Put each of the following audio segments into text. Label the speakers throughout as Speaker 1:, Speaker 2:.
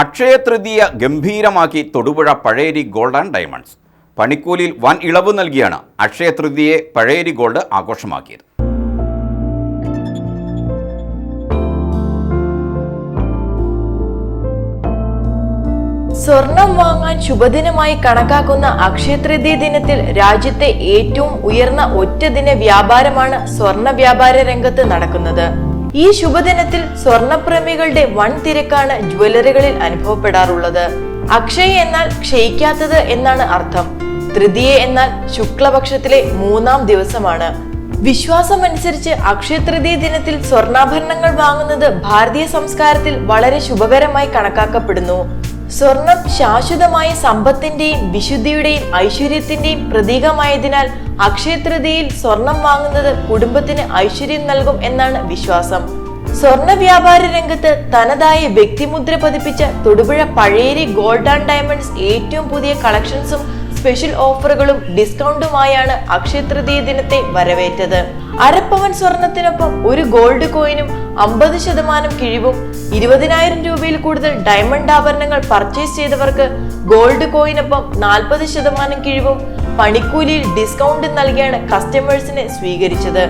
Speaker 1: Akshaya Tritiya ഗംഭീരമാക്കി Thodupuzha Pazhayari gold and diamonds പണിക്കൂലിയിൽ വൻ ഇളവ് നൽകിയാണ് അക്ഷയ തൃതീയെ പഴയരി ഗോൾഡ് ആഘോഷമാക്കിയത്.
Speaker 2: സ്വർണം വാങ്ങാൻ ശുഭദിനമായി കണക്കാക്കുന്ന അക്ഷയതൃതീയ ദിനത്തിൽ രാജ്യത്തെ ഏറ്റവും ഉയർന്ന ഒറ്റ ദിന വ്യാപാരമാണ് സ്വർണ വ്യാപാര രംഗത്ത് നടക്കുന്നത്. ഈ ശുഭദിനത്തിൽ സ്വർണപ്രേമികളുടെ വൻ തിരക്കാണ് ജ്വല്ലറികളിൽ അനുഭവപ്പെടാറുള്ളത്. അക്ഷയ എന്നാൽ ക്ഷയിക്കാത്തത് എന്നാണ് അർത്ഥം. തൃതീയ എന്നാൽ ശുക്ലപക്ഷത്തിലെ മൂന്നാം ദിവസമാണ്. വിശ്വാസമനുസരിച്ച് അക്ഷയ തൃതീയ ദിനത്തിൽ സ്വർണാഭരണങ്ങൾ വാങ്ങുന്നത് ഭാരതീയ സംസ്കാരത്തിൽ വളരെ ശുഭകരമായി കണക്കാക്കപ്പെടുന്നു. സ്വർണം ശാശ്വതമായ സമ്പത്തിന്റെയും വിശുദ്ധിയുടെയും ഐശ്വര്യത്തിന്റെയും പ്രതീകമായതിനാൽ അക്ഷയതൃതിയിൽ സ്വർണം വാങ്ങുന്നത് കുടുംബത്തിന് ഐശ്വര്യം നൽകും എന്നാണ് വിശ്വാസം. സ്വർണ വ്യാപാര രംഗത്ത് തനതായ വ്യക്തിമുദ്ര പതിപ്പിച്ച Thodupuzha Pazhayari gold and diamonds ഏറ്റവും പുതിയ കളക്ഷൻസും സ്പെഷ്യൽ ഓഫറുകളും ഡിസ്കൗണ്ടുമായാണ് അക്ഷയ തൃതീയ ദിനത്തെ വരവേറ്റത്. അരപ്പവൻ സ്വർണത്തിനൊപ്പം ഒരു ഗോൾഡ് കോയിനും അമ്പത് ശതമാനം കിഴിവും ഇരുപതിനായിരം രൂപയിൽ കൂടുതൽ ഡയമണ്ട് ആഭരണങ്ങൾ പർച്ചേസ് ചെയ്തവർക്ക് ഗോൾഡ് കോയിനൊപ്പം നാൽപ്പത് ശതമാനം കിഴിവും പണിക്കൂലിയിൽ ഡിസ്കൗണ്ട് നൽകിയാണ് കസ്റ്റമേഴ്സിനെ സ്വീകരിച്ചത്.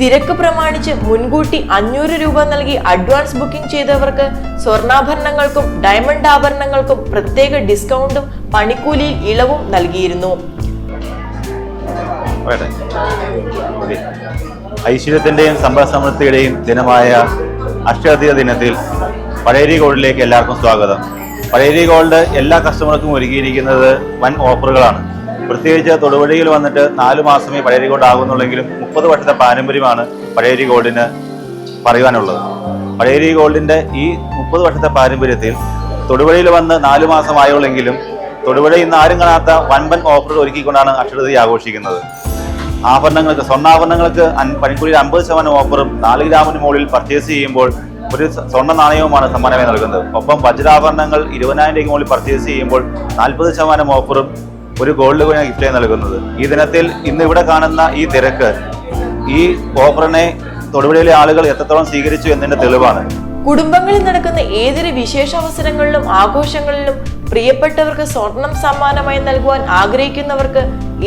Speaker 2: തിരക്ക് പ്രമാണിച്ച് മുൻകൂട്ടി അഞ്ഞൂറ് രൂപ നൽകി അഡ്വാൻസ് ബുക്കിംഗ് ചെയ്തവർക്ക് സ്വർണാഭരണങ്ങൾക്കും ഡയമണ്ട് ആഭരണങ്ങൾക്കും പ്രത്യേക ഡിസ്കൗണ്ടും പണിക്കൂലിയിൽ ഇളവും നൽകിയിരുന്നു.
Speaker 3: ഐശ്വര്യത്തിന്റെയും ഓക്കേ. ഐശ്വര്യത്തിന്റെയും സമ്പദ സമൃദ്ധിയുടെയും ദിനമായ അക്ഷയതീയ ദിനത്തിൽ പഴയരി ഗോൾഡിലേക്ക് എല്ലാവർക്കും സ്വാഗതം. പഴയരി ഗോൾഡ് എല്ലാ കസ്റ്റമർക്കും ഒരുക്കിയിരിക്കുന്നത് വൻ ഓഫറുകളാണ് പ്രത്യേകിച്ച് തൊടുപുഴയിൽ വന്നിട്ട് നാല് മാസമേ പഴയരി ഗോൾഡ് ആകുന്നുള്ളെങ്കിലും മുപ്പത് വർഷത്തെ പാരമ്പര്യമാണ് പഴയരി ഗോൾഡിന് പറയുവാനുള്ളത്. പഴയരി ഗോൾഡിന്റെ ഈ മുപ്പത് വർഷത്തെ പാരമ്പര്യത്തിൽ തൊടുപുഴയിൽ വന്ന് നാല് മാസമായുള്ളെങ്കിലും തൊടുപുഴ ഇന്ന് ആരും കാണാത്ത വൻപൻ ഓഫറുകൾ ഒരുക്കിക്കൊണ്ടാണ് അക്ഷരതി ആഘോഷിക്കുന്നത്. ആഭരണങ്ങൾക്ക് സ്വർണാഭരണങ്ങൾക്ക് പണിക്കൂലിയിൽ അമ്പത് ശതമാനം ഓഫറും നാല് ഗ്രാമിന് മുകളിൽ പർച്ചേസ് ചെയ്യുമ്പോൾ ഒരു സ്വർണ നാണയവുമാണ് സമ്മാനമായി നൽകുന്നത്. ഒപ്പം വജ്രാഭരണങ്ങൾ ഇരുപതിനായിരം രൂപയ്ക്ക് മുകളിൽ പർച്ചേസ് ചെയ്യുമ്പോൾ നാൽപ്പത് ശതമാനം ഓഫറും ഒരു ഗോൾഡ് കോയിൻ ഗിഫ്റ്റായി നൽകുന്നത്. ഈ ദിനത്തിൽ ഇന്ന് ഇവിടെ കാണുന്ന ഈ തിരക്ക് ഈ ഓഫറിനെ തൊടുപുഴയിലെ ആളുകൾ എത്രത്തോളം സ്വീകരിച്ചു എന്നതിന്റെ തെളിവാണ്.
Speaker 2: കുടുംബങ്ങളിൽ നടക്കുന്ന ഏതൊരു വിശേഷ അവസരങ്ങളിലും ആഘോഷങ്ങളിലും പ്രിയപ്പെട്ടവർക്ക് സ്വർണം സമ്മാനമായി നൽകുവാൻ ആഗ്രഹിക്കുന്നവർക്ക്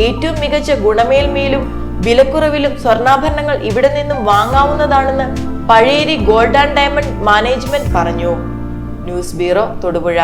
Speaker 2: ഏറ്റവും മികച്ച ഗുണമേന്മയിലും വിലക്കുറവിലും സ്വർണാഭരണങ്ങൾ ഇവിടെ നിന്നും വാങ്ങാവുന്നതാണെന്ന് Pazhayeri gold and diamond management പറഞ്ഞു. News bureau Thodupuzha.